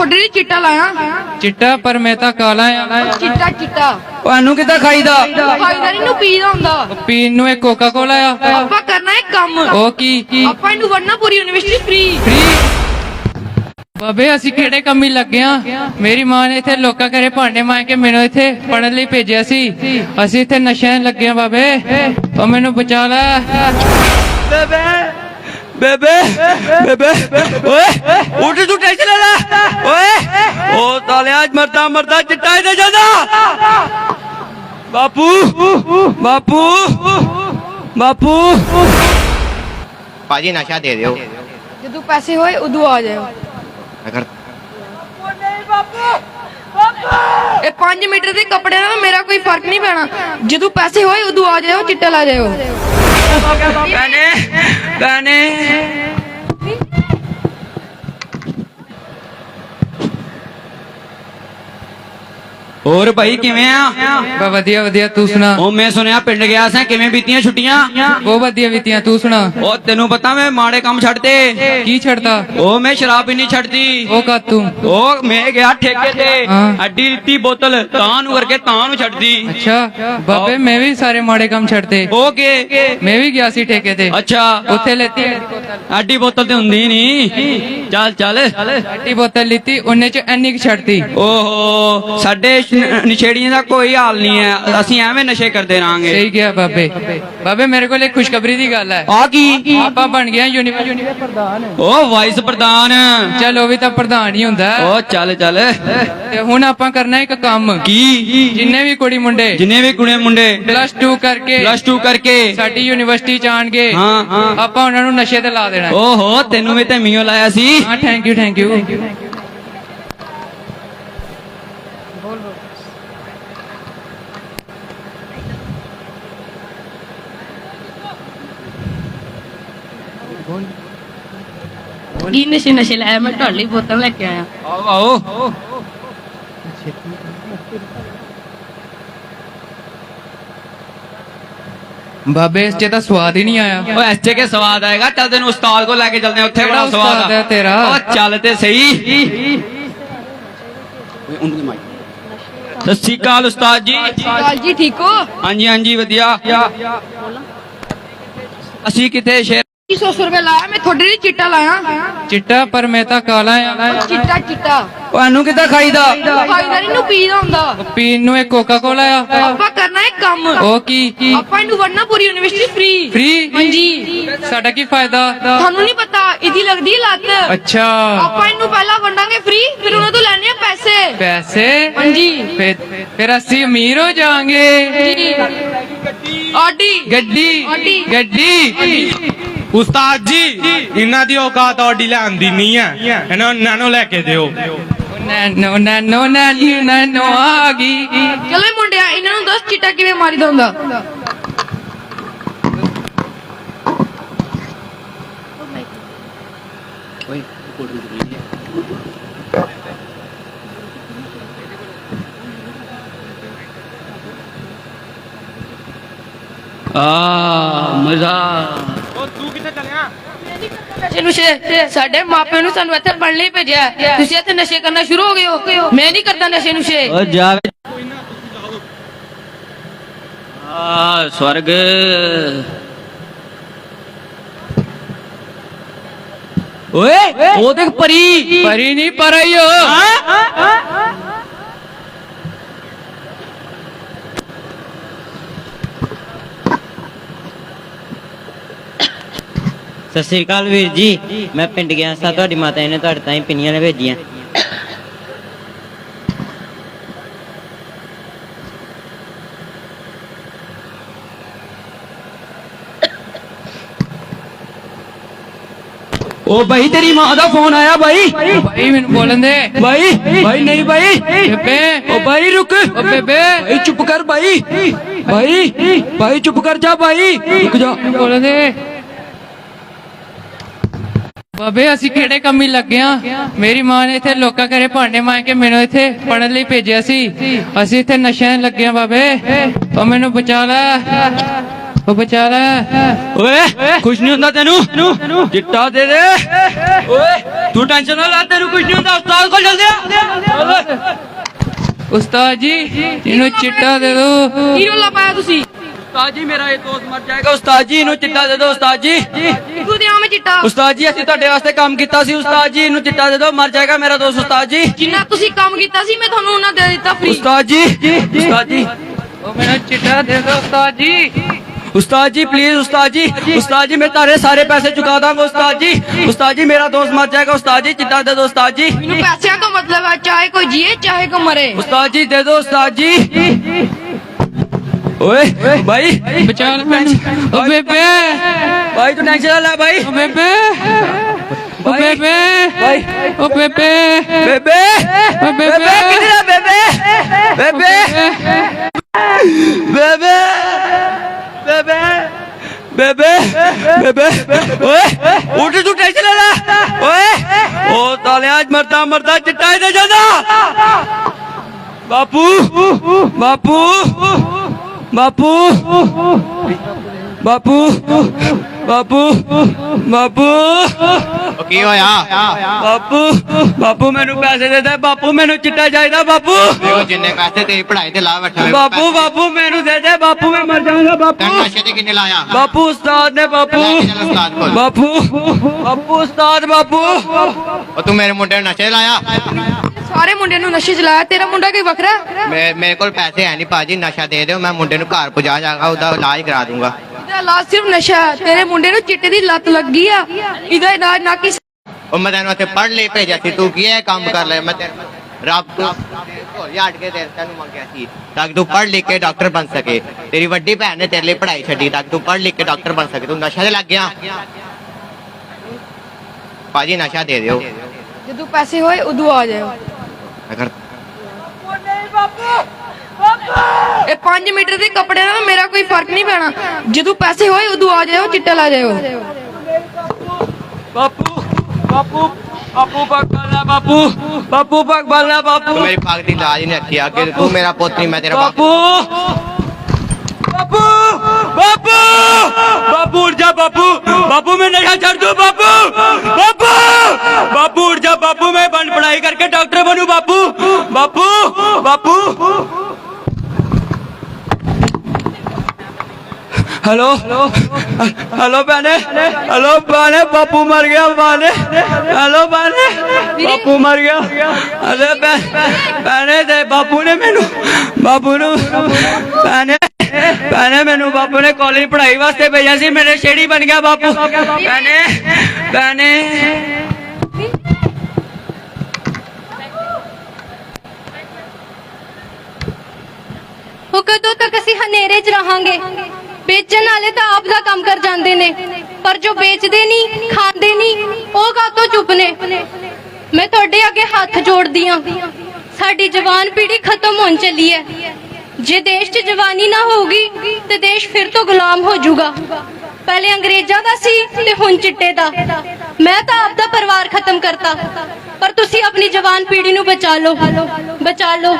ਤੁਹਾਡੇ ਲਈ ਚਿੱਟਾ ਲਾਇਆ। ਚਿੱਟਾ ਪਰ ਮੈਂ ਤਾਂ ਕਾਲਾ ਆ। ਚਿੱਟਾ ਚਿੱਟਾ। ਤੁਹਾਨੂੰ ਕਿੱਦਾਂ ਖਾਈਦਾ? ਫਾਇਦਾ ਨਹੀਂ ਨੂੰ ਪੀਦਾ ਹੁੰਦਾ। ਪੀਣ ਨੂੰ ਇਹ ਕੋਕਾ ਕੋਲਾ ਆ। ਆਪਾਂ ਕਰਨਾ ਹੈ ਕੰਮ। ਉਹ ਕੀ ਕੀ? ਆਪਾਂ ਇਹਨੂੰ ਵੜਨਾ ਪੂਰੀ ਯੂਨੀਵਰਸਿਟੀ ਫ੍ਰੀ ਫ੍ਰੀ ਬਾਬੇ ਅਸੀਂ ਕਿਹੜੇ ਕੰਮ ਹੀ ਲੱਗੇ ਆ? ਮੇਰੀ ਮਾਂ ਨੇ ਇੱਥੇ ਲੋਕਾਂ ਘਰੇ ਭਾਂਡੇ ਮਾਂ ਕੇ ਮੈਨੂੰ ਇੱਥੇ ਪੜਨ ਲਈ ਭੇਜਿਆ ਸੀ। ਅਸੀਂ ਇੱਥੇ ਨਸ਼ਿਆਂ ਲੱਗੇ ਆ ਬਾਬੇ। ਉਹ ਮੈਨੂੰ ਬਚਾ ਲੈ। ਬੇਬੇ ਬੇਬੇ ਬੇਬੇ ਓਏ ਉੱਠ ਤੂੰ ਟੈਨਸ਼ਨ ਲੈ ਲੈ। ਓਏ ਉਹ ਤਾਲਿਆ ਅੱਜ ਮਰਦਾ ਮਰਦਾ ਚਿੱਟਾ ਹੀ ਦੇ ਜਾਂਦਾ। ਬਾਪੂ ਬਾਪੂ ਬਾਪੂ। ਭਾਜੀ ਨਸ਼ਾ ਦੇ ਦਿਓ। ਜਦੋਂ ਪੈਸੇ ਹੋਏ ਉਦੋਂ ਆ ਜਾਇਓ। ਅਗਰ ਇਹ 5 ਮੀਟਰ ਦੇ ਕੱਪੜੇ ਨਾਲ ਮੇਰਾ ਕੋਈ ਫ਼ਰਕ ਨਹੀਂ ਪੈਣਾ। ਜਦੋਂ ਪੈਸੇ ਹੋਏ ਉਦੋਂ ਆ ਜਾਇਓ ਚਿੱਟਾ ਲਾ ਜਾਇਓ। ਭੈਣੇ ਭੈਣੇ ਹੋਰ ਭਾਈ ਕਿਵੇਂ ਆ? ਬਾ ਵਧੀਆ ਵਧੀਆ ਤੂੰ ਸੁਣਾ? ਉਹ ਮੈਂ ਸੁਣਿਆ ਪਿੰਡ ਗਿਆ ਸਾਂ ਕਿਵੇਂ ਬੀਤੀਆਂ ਛੁੱਟੀਆਂ? ਬਹੁਤ ਵਧੀਆ ਬੀਤੀਆਂ ਤੂੰ ਸੁਣਾ? ਉਹ ਤੈਨੂੰ ਪਤਾ ਮੈਂ ਮਾੜੇ ਕੰਮ ਛੱਡਤੇ। ਕੀ ਛੱਡਦਾ ਉਹ ਮੈਂ ਸ਼ਰਾਬ ਪੀਣੀ ਛੱਡਦੀ ਉਹ ਕਾ ਤੂੰ? ਉਹ ਮੈਂ ਗਿਆ ਠੇਕੇ ਤੇ। ਅੱਡੀ ਦਿੱਤੀ ਬੋਤਲ ਤਾਂ ਨੂੰ ਕਰਕੇ ਤਾਂ ਨੂੰ ਛੱਡਦੀ ਅੱਛਾ ਬਾਬੇ ਮੈਂ ਵੀ ਸਾਰੇ ਮਾੜੇ ਕੰਮ ਛੱਡਤੇ। ਉਹ ਕੇ? ਮੈਂ ਵੀ ਗਿਆ ਸੀ ਠੇਕੇ ਤੇ। ਅੱਛਾ। ਉੱਥੇ ਲੈਤੀ ਅੱਡੀ ਬੋਤਲ। ਤੇ ਹੁੰਦੀ ਨਹੀਂ ਚੱਲ ਚੱਲ। ਅੱਟੀ ਬੋਤਲ ਲਿੱਤੀ ਉਹਨੇ ਚ ਕੁ ਛੱਡਤੀ। ਓਹੋ ਸਾਡੇ ਨਸ਼ੇੜੀਆਂ ਦਾ ਕੋਈ ਹਾਲ ਨਹੀਂ ਹੈ। ਅਸੀਂ ਐਵੇਂ ਨਸ਼ੇ ਕਰਦੇ ਰਾਂਗੇ ਸਹੀ ਗਿਆ ਬਾਬੇ। ਬਾਬੇ। ਮੇਰੇ ਕੋਲ ਇੱਕ ਖੁਸ਼ਖਬਰੀ ਦੀ ਗੱਲ ਹੈ। ਆ ਕੀ? ਆਪਾਂ ਬਣ ਗਏ ਯੂਨੀਵਰਸਿਟੀ ਪ੍ਰਧਾਨ। ਉਹ ਵਾਈਸ ਪ੍ਰਧਾਨ। ਚਲ ਉਹ ਵੀ ਤਾਂ ਪ੍ਰਧਾਨ ਹੀ ਹੁੰਦਾ। ਹੈ। ਉਹ ਚੱਲ ਚੱਲ। ਤੇ ਹੁਣ ਆਪਾਂ ਕਰਨਾ ਇੱਕ ਕੰਮ। ਕੀ? ਜਿੰਨੇ ਵੀ ਕੁੜੀ ਮੁੰਡੇ। ਜਿੰਨੇ ਵੀ ਕੁੜੇ ਮੁੰਡੇ। ਪਲੱਸ 2 ਕਰਕੇ। ਪਲੱਸ 2 ਕਰਕੇ। ਸਾਡੀ ਯੂਨੀਵਰਸਿਟੀ ਚ ਆਣਗੇ। ਹਾਂ ਹਾਂ। ਆਪਾਂ ਉਹਨਾਂ ਨੂੰ ਨਸ਼ੇ ਤੇ ਲਾ ਦੇਣਾ। ਓਹੋ ਤੈਨੂੰ ਵੀ ਤੇ ਮੀਓ ਲਾਇਆ ਸੀ। ਹਾਂ ਥੈਂਕ ਯੂ ਥੈਂਕ ਯੂ ਕੀ ਨਸ਼ੇ ਨਸ਼ੇ ਲਾਇਆ ਮੈਂ ਤੁਹਾਡੇ ਲਈ ਬੋਤਲ ਲੈ ਕੇ ਆਇਆ। ਆਓ ਆਓ। ਬਾਬੇ ਇਸ ਚ ਤਾਂ ਸਵਾਦ ਹੀ ਨਹੀਂ ਆਇਆ। ਓ ਐਸੇ ਕੇ ਸਵਾਦ ਆਏਗਾ? ਚੱਲ ਤੈਨੂੰ ਉਸਤਾਦ ਕੋ ਲੈ ਕੇ ਚੱਲਦੇ ਹਾਂ, ਉੱਥੇ ਕਿਹੜਾ ਬੜਾ ਸਵਾਦ ਆ। ਹੈ ਤੇਰਾ? ਓ ਚੱਲ ਤੇ ਸਹੀ। ਸਤਿ ਸ਼੍ਰੀ ਅਕਾਲ ਉਸਤਾਦ ਜੀ। ਕਾਲ ਜੀ ਠੀਕ ਹੋ? ਹਾਂਜੀ ਹਾਂਜੀ ਵਧੀਆ। ਅਸੀਂ ਕਿਤੇ ਸ਼ੇਰ 300 ਰੁਪਏ ਲਾਇਆ ਮੈਂ ਤੁਹਾਡੇ ਲਈ ਚਿੱਟਾ ਲਾਇਆ। ਚਿੱਟਾ ਪਰ ਮੈਂ ਤਾਂ ਕਾਲਾ ਆ। ਚਿੱਟਾ ਚਿੱਟਾ। ਤੁਹਾਨੂੰ ਕਿੱਦਾਂ ਖਾਈਦਾ? ਫਾਇਦਾ ਨਹੀਂ ਨੂੰ ਪੀਦਾ ਹੁੰਦਾ ਪੀਣ ਨੂੰ ਇਹ ਕੋਕਾ ਕੋਲਾ ਆ। ਆਪਾਂ ਕਰਨਾ ਹੈ ਕੰਮ। ਉਹ ਕੀ ਕੀ? ਆਪਾਂ ਇਹਨੂੰ ਵੜਨਾ ਪੂਰੀ ਯੂਨੀਵਰਸਿਟੀ ਫ੍ਰੀ ਫ੍ਰੀ ਹਾਂਜੀ। ਸਾਡਾ ਕੀ ਫਾਇਦਾ? ਤੁਹਾਨੂੰ ਨਹੀਂ ਪਤਾ ਇਹਦੀ ਲੱਗਦੀ ਹੈ ਲੱਤ। ਅੱਛਾ। ਆਪਾਂ ਇਹਨੂੰ ਪਹਿਲਾਂ ਵੰਡਾਂਗੇ ਫ੍ਰੀ ਫਿਰ ਉਹਨਾਂ ਤੋਂ ਲੈਣੇ ਆ ਪੈਸੇ। ਪੈਸੇ? ਹਾਂਜੀ। ਫਿਰ ਫਿਰ ਅਸੀਂ ਅਮੀਰ ਹੋ ਜਾਵਾਂਗੇ। ਜੀ ਆਡੀ। ਗੱਡੀ। ਆਡੀ। ਗੱਡੀ। ਉਸਤਾਦ ਜੀ ਇਹਨਾਂ ਦੀ ਔਕਾਤ ਆਡੀ ਲੈਂਦੀ ਨਹੀਂ ਹੈ। ਇਹਨਾਂ ਨੂੰ ਨਾਨੋ ਲੈ ਕੇ ਦਿਓ। ਨੈਨੋ ਨੈਨੋ ਨੈਨੀ ਨੈਨੋ ਆ ਗਈ। ਚਲੋ ਮੁੰਡਿਆ ਇਹਨਾਂ ਨੂੰ ਦੱਸ ਚਿੱਟਾ ਕਿਵੇਂ ਮਾਰੀਦਾ ਹੁੰਦਾ। ਆ ਮਜ਼ਾ। ਨਸ਼ੇ ਨੁਸ਼ੇ ਸਾਡੇ ਮਾਪਿਆਂ ਨੂੰ ਸਾਨੂੰ ਇੱਥੇ ਪੜ੍ਹਨ ਲਈ ਭੇਜਿਆ। ਤੁਸੀਂ ਇੱਥੇ ਨਸ਼ੇ ਕਰਨਾ ਸ਼ੁਰੂ ਹੋ ਗਏ ਹੋ। ਮੈਂ ਨਹੀਂ ਕਰਦਾ ਨਸ਼ੇ ਨੁਸ਼ੇ ਓ ਜਾਵੇ ਆ ਸਵਰਗ। ਓਏ ਉਹ ਦੇਖ ਪਰੀ। ਪਰੀ ਨਹੀਂ ਪਰਈਓ ਸਤਿ ਸ੍ਰੀ ਅਕਾਲ ਵੀਰ ਜੀ। ਮੈਂ ਪਿੰਡ ਗਿਆ ਸਾਂ ਤੁਹਾਡੀ ਮਾਤਾ ਜੀ ਨੇ ਤੁਹਾਡੇ ਤਾਈਂ ਪਿੰਨੀਆਂ ਨੇ ਭੇਜੀਆਂ। ਓ ਭਾਈ ਤੇਰੀ ਮਾਂ ਦਾ ਫੋਨ ਆਇਆ ਭਾਈ ਭਾਈ ਮੈਨੂੰ ਬੋਲਣ ਦੇ। ਭਾਈ ਭਾਈ ਨਹੀਂ ਭਾਈ ਬੇਬੇ। ਓ ਭਾਈ ਰੁਕ। ਓ ਬੇਬੇ। ਭਾਈ ਚੁੱਪ ਕਰ ਭਾਈ ਭਾਈ ਭਾਈ ਚੁੱਪ ਕਰ ਜਾ ਭਾਈ ਰੁਕ ਜਾ। ਮੈਨੂੰ ਬੋਲਣ ਦੇ। ਬਾਬੇ ਅਸੀਂ ਕਿਹੜੇ ਕੰਮ ਹੀ ਲੱਗੇ ਆ? ਮੇਰੀ ਮਾਂ ਨੇ ਇੱਥੇ ਲੋਕਾਂ ਘਰੇ ਭਾਂਡੇ ਮਾਂ ਕੇ ਮੈਨੂੰ ਇੱਥੇ ਪੜਨ ਲਈ ਭੇਜਿਆ ਸੀ। ਅਸੀਂ ਇੱਥੇ ਨਸ਼ਿਆਂ ਲੱਗੇ ਆ ਬਾਬੇ। ਉਹ ਮੈਨੂੰ ਬਚਾ ਲੈ। ਉਹ ਬਚਾ ਲੈ। ਓਏ ਕੁਛ ਨਹੀਂ ਹੁੰਦਾ ਤੈਨੂੰ? ਚਿੱਟਾ ਦੇ ਦੇ। ਓਏ ਤੂੰ ਟੈਨਸ਼ਨ ਨਾ ਲੈ ਤੈਨੂੰ ਕੁਛ ਨਹੀਂ ਹੁੰਦਾ। ਉਸਤਾਦ ਕੋਲ ਚੱਲਦੇ ਆ। ਉਸਤਾਦ ਜੀ ਇਹਨੂੰ ਚਿੱਟਾ ਦੇ ਦਿਓ ਕੀ ਰੋਲਾ ਪਾਇਆ ਤੁਸੀਂ? ਉਸਤਾਦ ਜੀ ਮੇਰਾ ਇਹ ਦੋਸਤ ਮਰ ਜਾਏਗਾ ਉਸਤਾਦ ਜੀ ਇਹਨੂੰ ਚਿੱਟਾ ਦੇ ਦਿਓ ਉਸਤਾਦ ਜੀ ਕਿਉਂ ਦਿਆਂ ਮੈਂ ਚਿੱਟਾ ਉਸਤਾਦ ਜੀ ਅਸੀਂ ਤੁਹਾਡੇ ਵਾਸਤੇ ਕੰਮ ਕੀਤਾ ਸੀ ਉਸਤਾਦ ਜੀ ਇਹਨੂੰ ਚਿੱਟਾ ਦੇ ਦਿਓ ਮਰ ਜਾਏਗਾ ਮੇਰਾ ਦੋਸਤ ਉਸਤਾਦ ਜੀ ਜਿੰਨਾ ਤੁਸੀਂ ਕੰਮ ਕੀਤਾ ਸੀ ਮੈਂ ਤੁਹਾਨੂੰ ਉਹਨਾਂ ਦੇ ਦਿੱਤਾ ਫ੍ਰੀ ਉਸਤਾਦ ਜੀ ਉਸਤਾਦ ਜੀ ਉਹ ਮੈਨੂੰ ਚਿੱਟਾ ਦੇ ਦਿਓ ਉਸਤਾਦ ਜੀ ਉਸਤਾਦ ਜੀ ਪਲੀਜ਼ ਉਸਤਾਦ ਜੀ ਉਸਤਾਦ ਜੀ ਮੈਂ ਤਾਰੇ ਸਾਰੇ ਪੈਸੇ ਚੁਕਾ ਦਾਂਗਾ ਉਸਤਾਦ ਜੀ ਉਸਤਾਦ ਜੀ ਮੇਰਾ ਦੋਸਤ ਮਰ ਜਾਏਗਾ ਉਸਤਾਦ ਜੀ ਚਿੱਟਾ ਦੇ ਦਿਓ ਉਸਤਾਦ ਜੀ ਮੈਨੂੰ ਪੈਸਿਆਂ ਤੋਂ ਮਤਲਬ ਹੈ ਚਾਹੇ ਕੋਈ ਜੀਏ ਚਾਹੇ ਕੋਈ ਮਰੇ ਉਸਤਾਦ ਜੀ ਦੇ ਦਿਓ ਉਸਤਾਦ ਜੀ ਓਏ ਭਾਈ ਬਚਾ ਲੈ ਮੈਨੂੰ ਉਹ ਬੇਬੇ। ਭਾਈ ਤੂੰ ਟੈਨਸ਼ਨ ਨਾ ਲੈ ਭਾਈ ਉਹ ਬੇਬੇ। ਉਹ ਬੇਬੇ। ਭਾਈ ਉਹ ਬੇਬੇ। ਬੇਬੇ। ਉਹ ਬੇਬੇ। ਆ ਬੇਬੇ? ਬੇਬੇ। ਬੇਬੇ। ਬੇਬੇ। ਬੇਬੇ। ਬੇਬੇ। ਓਏ ਉੱਠ ਤੂੰ ਟੈਨਸ਼ਨ ਨਾ ਲੈ। ਓਏ ਉਹ ਤਾਲਿਆ ਅੱਜ ਮਰਦਾ ਮਰਦਾ ਚਿੱਟਾ ਹੀ ਦੇ ਜਾਂਦਾ। ਬਾਪੂ ਬਾਪੂ। ਬਾਪੂ ਬਾਪੂ ਬਾਪੂ ਬਾਪੂ। ਉਹ ਕੀ ਹੋਇਆ? ਬਾਪੂ ਬਾਪੂ ਮੈਨੂੰ ਪੈਸੇ ਦੇ ਦੇ ਬਾਪੂ ਮੈਨੂੰ ਚਿੱਟਾ ਚਾਹੀਦਾ ਬਾਪੂ। ਉਹ ਜਿੰਨੇ ਪੈਸੇ ਤੇਰੀ ਪੜ੍ਹਾਈ ਤੇ ਲਾ ਬੈਠਾ ਹੋਇਆ ਬਾਪੂ ਬਾਪੂ ਮੈਨੂੰ ਦੇ ਦੇ ਬਾਪੂ ਮੈਂ ਮਰ ਜਾਊਂਗਾ ਬਾਪੂ। ਤੈਨੂੰ ਨਸ਼ੇ ਤੇ ਕਿੰਨੇ ਲਾਇਆ? ਬਾਪੂ ਉਸਤਾਦ ਨੇ ਬਾਪੂ। ਲੈ ਕੇ ਚੱਲ ਉਸਤਾਦ ਕੋਲ। ਬਾਪੂ ਬਾਪੂ ਉਸਤਾਦ ਬਾਪੂ। ਉਹ ਤੂੰ ਮੇਰੇ ਮੁੰਡੇ ਨੂੰ ਨਸ਼ੇ ਲਾਇਆ? ਸਾਰੇ ਮੁੰਡਿਆਂ ਨੂੰ ਨਸ਼ੇ ਚਲਾਇਆ ਤੇਰਾ ਮੁੰਡਾ ਕੋਈ ਵੱਖਰਾ? ਹੈ? ਮੇ- ਮੇਰੇ ਕੋਲ ਪੈਸੇ ਹੈ ਨਹੀਂ ਭਾਜੀ ਨਸ਼ਾ ਦੇ ਦਿਓ ਮੈਂ ਮੁੰਡੇ ਨੂੰ ਘਰ ਪਹੁੰਚਾ ਜਾਗਾ ਉਹਦਾ ਇਲਾਜ ਕਰਾ ਦੂੰਗਾ। ਇਹਦਾ ਇਲਾਜ ਸਿਰਫ ਨਸ਼ਾ ਹੈ। ਤੇਰੇ ਮੁੰਡੇ ਨੂੰ ਚਿੱਟੇ ਦੀ ਲੱਤ ਲੱਗੀ ਆ ਇਹਦਾ ਇਲਾਜ ਨਾ ਕਿ ਉਹ ਮੈਂ ਤੈਨੂੰ ਉੱਥੇ ਪੜ੍ਹ ਲਈ ਭੇਜਿਆ ਸੀ ਤੂੰ ਕੀ ਇਹ ਕੰਮ ਕਰ ਲੈ ਮੈਂ ਤੈਨੂੰ ਰੱਬ ਤੋਂ ਯਾਦ ਕੇ ਦੇ ਤੈਨੂੰ ਮੰਗਿਆ ਸੀ। ਤਾਂ ਕਿ ਤੂੰ ਪੜ੍ਹ ਲਿਖ ਕੇ ਡਾਕਟਰ ਬਣ ਸਕੇ। ਤੇਰੀ ਵੱਡੀ ਭੈਣ ਨੇ ਤੇਰੇ ਲਈ ਪੜ੍ਹਾਈ ਛੱਡੀ। ਤਾਂ ਕਿ ਤੂੰ ਪੜ੍ਹ ਲਿਖ ਕੇ ਡਾਕਟਰ ਬਣ ਸਕੇ। ਤੂੰ ਨਸ਼ਾ ਤੇ ਲੱਗ ਗਿਆ। ਭਾਜੀ ਨਸ਼ਾ ਦੇ ਦਿਓ। ਜਦੋਂ ਪੈਸੇ ਹੋਏ ਉਦੋਂ ਆ ਜਾਇਓ। ਅਗਰ ਇਹ 5 ਮੀਟਰ ਦੇ ਕੱਪੜੇ ਨਾਲ ਮੇਰਾ ਕੋਈ ਫ਼ਰਕ ਨਹੀਂ ਪੈਣਾ। ਜਦੋਂ ਪੈਸੇ ਹੋਏ ਉਦੋਂ ਆ ਜਾਇਓ ਚਿੱਟਾ ਲਾ ਜਾਇਓ। ਬਾਪੂ ਬਾਪੂ ਬਾਪੂ ਭਗਵਾਨਾ ਬਾਪੂ। ਬਾਪੂ ਭਗਵਾਨਾ ਬਾਪੂ। ਤੂੰ ਮੇਰੀ ਪੱਗ ਦੀ ਲਾਜ ਨਹੀਂ ਰੱਖੀ ਅੱਗੇ ਤੂੰ ਮੇਰਾ ਪੁੱਤ ਨਹੀਂ ਮੈਂ ਤੇਰਾ ਬਾਪੂ। ਬਾਪੂ ਬਾਪੂ ਉੱਠ ਜਾ ਬਾਪੂ। ਬਾਪੂ, ਮੈਂ ਨਸ਼ਾ ਛੱਡ ਦੂੰ, ਬਾਪੂ। ਬਾਪੂ ਬਾਪੂ, ਉੱਠ ਜਾ ਬਾਪੂ, ਮੈਂ ਬਣ ਪੜਾਈ ਕਰਕੇ ਡਾਕਟਰ ਬਣੂ, ਬਾਪੂ। ਬਾਪੂ ਬਾਪੂ। ਹੈਲੋ? ਹੈਲੋ, ਭੈਣੇ? ਹੈਲੋ, ਭੈਣੇ, ਬਾਪੂ ਮਰ ਗਿਆ, ਭੈਣੇ। ਹੈਲੋ, ਭੈਣੇ? ਬਾਪੂ ਮਰ ਗਿਆ। ਅਰੇ ਭੈਣੇ ਤੇ ਬਾਪੂ ਨੇ ਮੈਨੂੰ ਬਾਪੂ ਨੂੰ ਭੈਣੇ। ਭੈਣੇ, ਮੈਨੂੰ ਬਾਪੂ ਨੇ ਕਾਲਜ ਪੜ੍ਹਾਈ ਵਾਸਤੇ ਭੇਜਿਆ ਸੀ, ਮੇਰੇ ਛੇੜੀ ਬਣ ਗਿਆ ਬਾਪੂ। ਭੈਣੇ ਭੈਣੇ। ਉਹ ਕਦੋਂ ਤੱਕ ਅਸੀਂ ਹਨੇਰੇ 'ਚ ਰਹਾਂਗੇ? ਵੇਚਣ ਵਾਲੇ ਤਾਂ ਆਪ ਦਾ ਕੰਮ ਕਰ ਜਾਂਦੇ ਨੇ, ਪਰ ਜੋ ਵੇਚਦੇ ਨਹੀਂ ਖਾਂਦੇ ਨਹੀਂ ਉਹ ਕਾਤੋਂ ਚੁੱਪ ਨੇ? ਮੈਂ ਤੁਹਾਡੇ ਅੱਗੇ ਹੱਥ ਜੋੜਦੀ ਆਂ। ਸਾਡੀ ਜਵਾਨ ਪੀੜ੍ਹੀ ਖਤਮ ਹੋਣ ਚੱਲੀ ਹੈ ਜੇ ਦੇਸ਼ 'ਚ ਜਵਾਨੀ ਨਾ ਹੋਊਗੀ, ਤੇ ਦੇਸ਼ ਫਿਰ ਤੋਂ ਗੁਲਾਮ ਹੋ ਜਾਊਗਾ। ਪਹਿਲੇ ਅੰਗਰੇਜ਼ਾਂ ਦਾ ਸੀ, ਤੇ ਹੁਣ ਚਿੱਟੇ ਦਾ। ਮੈਂ ਤਾਂ ਆਪ ਦਾ ਪਰਿਵਾਰ ਖਤਮ ਕਰਤਾ। ਪਰ ਤੁਸੀਂ ਆਪਣੀ ਜਵਾਨ ਪੀੜ੍ਹੀ ਨੂੰ ਬਚਾ ਲਓ। ਬਚਾ ਲਓ।